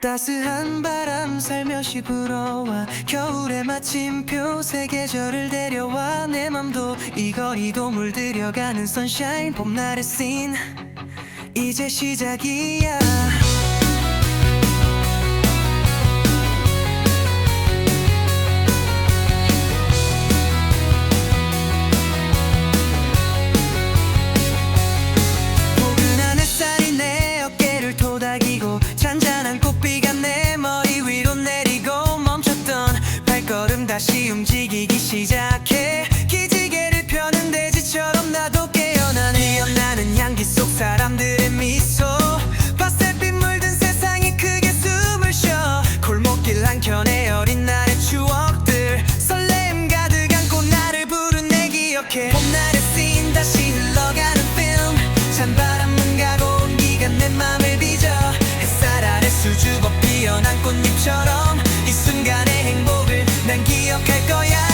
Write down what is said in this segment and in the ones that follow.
따스한 바람 살며시 불어와 겨울의 마침표 세 계절을 데려와 내 맘도 이 거리도 물들여가는 선샤인 봄날의 씬 이제 시작이야 꽃잎처럼 이 순간의 행복을 난 기억할 거야.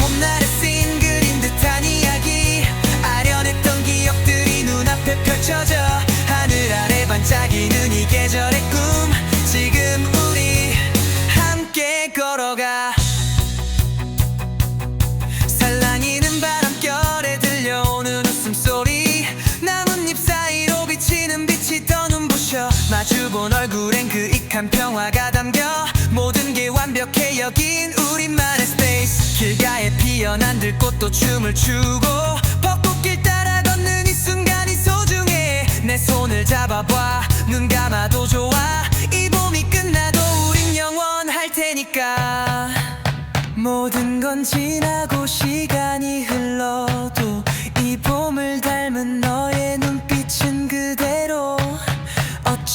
봄날의 씬 그린 듯한 이야기 아련했던 기억들이 눈앞에 펼쳐져 하늘 아래 반짝이는 이 계절의 꿈. 지금 우리 함께 걸어가. 살랑이는 바람결에 들려오는 웃음소리. 나뭇잎 사이로 비치는 빛이 더 눈부셔 마주본 얼굴엔 그 익한 평화가 담겨 모든 게 완벽해. 여긴 우리만의 스페이스 길가에 피어난 들꽃도 춤을 추고 벚꽃길 따라 걷는 이 순간이 소중해. 내 손을 잡아봐. 눈 감아도 좋아. 이 봄이 끝나도 우린 영원할 테니까. 모든 건 지나고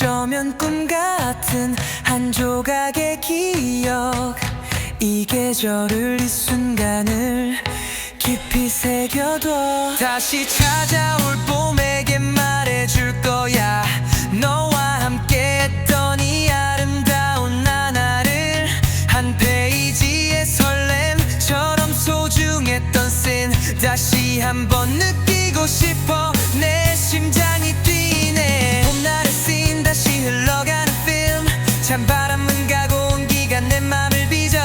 어쩌면 꿈 같은 한 조각의 기억. 이 계절을 이 순간을 깊이 새겨둬. 다시 찾아올 봄에게 말해줄 거야. 너와 함께 했던 이 아름다운 나날을 한 페이지의 설렘처럼 소중했던 씬 다시 한번 느끼고 싶어 찬 바람은 가고 온기가 내 맘을 빚어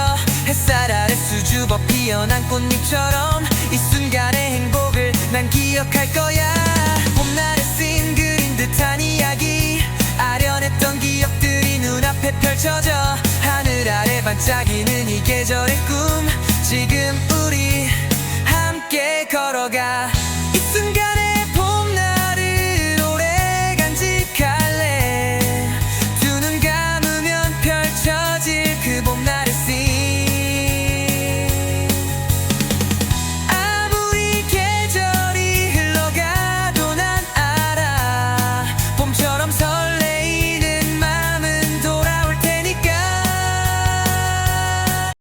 햇살 아래 수줍어 피어난 꽃잎처럼 이 순간의 행복을 난 기억할 거야. 봄날의 씬 그린 듯한 이야기 아련했던 기억들이 눈앞에 펼쳐져 하늘 아래 반짝이는 이 계절의 꿈. 지금 우리 함께 걸어가